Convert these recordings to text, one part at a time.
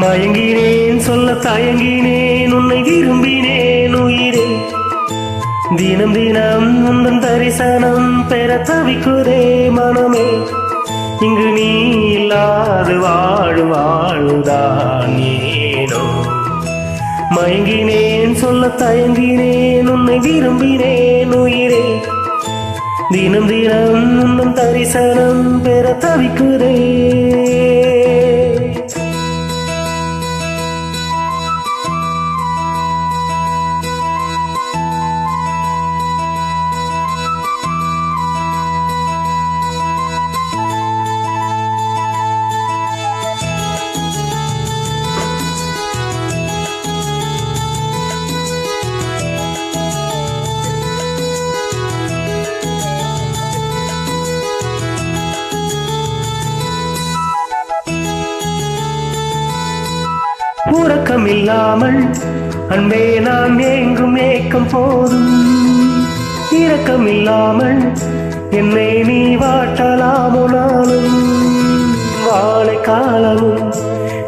மயங்கினேன் சொல்ல தயங்கினேன் உன்னை விரும்பினேன் உயிரே. தினம் தினம் உந்தன் தரிசனம் பெற தவிக்குதே மனமே. இங்கு நீ இல்லாது வாழு வாழுதான் ஏனோ மயங்கினேன் சொல்ல தயங்கினேன் உன்னை விரும்பினேன் உயிரே. தினம் தினம் தரிசனம் பெற தவிக்குதே. உறக்கம் இல்லாமல் அன்பே நான் ஏங்கும் ஏக்கம் போதும். இரக்கம் இல்லாமல் என்னை நீ வாட்டலாமோ நாளும் வாழை காலமும்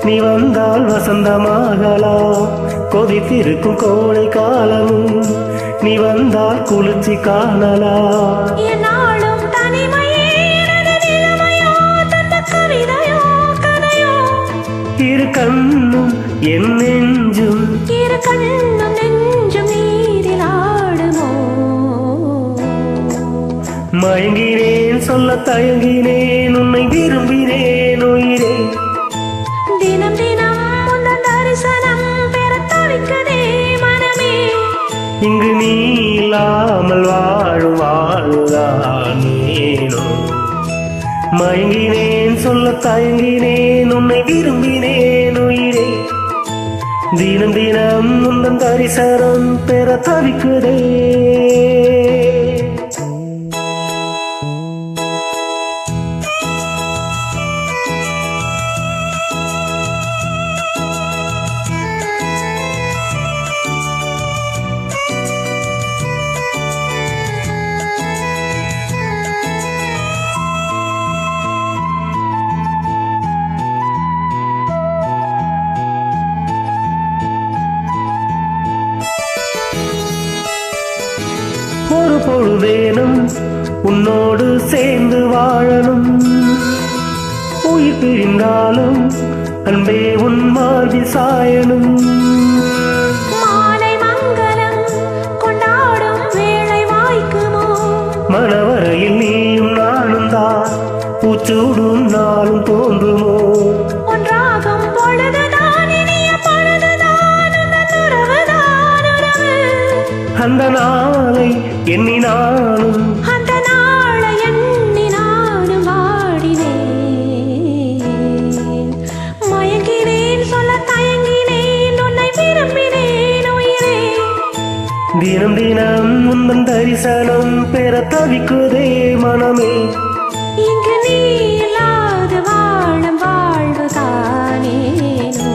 நீ வந்தால் வசந்தமாகலாம். கொதித்திருக்கும் கோழை காலமும் நீ வந்தால் குளிர்ச்சி காணலாம். என் நெஞ்சும் இரு கண்ணும் நெஞ்சும் நீரில் ஆடுமோ? மயங்கினேன் சொல்ல தயங்கினேன் உன்னை விரும்பினேன் உயிரே. தினம் தினம் உந்தன் தரிசனம் பெற தவிக்குதே மனமே. இங்கு நீ இல்லாமல் வாழும் வாழுதான் ஏனோ மயங்கினேன் சொல்ல தயங்கினேன் உன்னை தினம் தினம் உந்தன் தரிசனம் பெற தவிக்குதே. உன்னோடு சேர்ந்து வாழணும். உயிர் பிரிந்தாலும் அன்பே உன் மார்பில் சாயணும். மணவரையில் நீயும் நானும் தான் பூச்சூடும் நாளும் தோன்றுமோ? அந்த நாளை எண்ணி தினம் தினம் உந்தன் தரிசனம் பெற தவிக்குதே மனமே. இங்கு நீ இல்லாது வாழும் வாழ்வு தானேனோ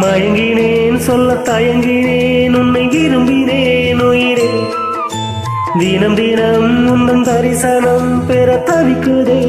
மயங்கினேன் சொல்ல தயங்கினேன் உன்னை விரும்பினேன் உயிரே. தினம் தினம் உந்தன் தரிசனம் பெற தவிக்குதே.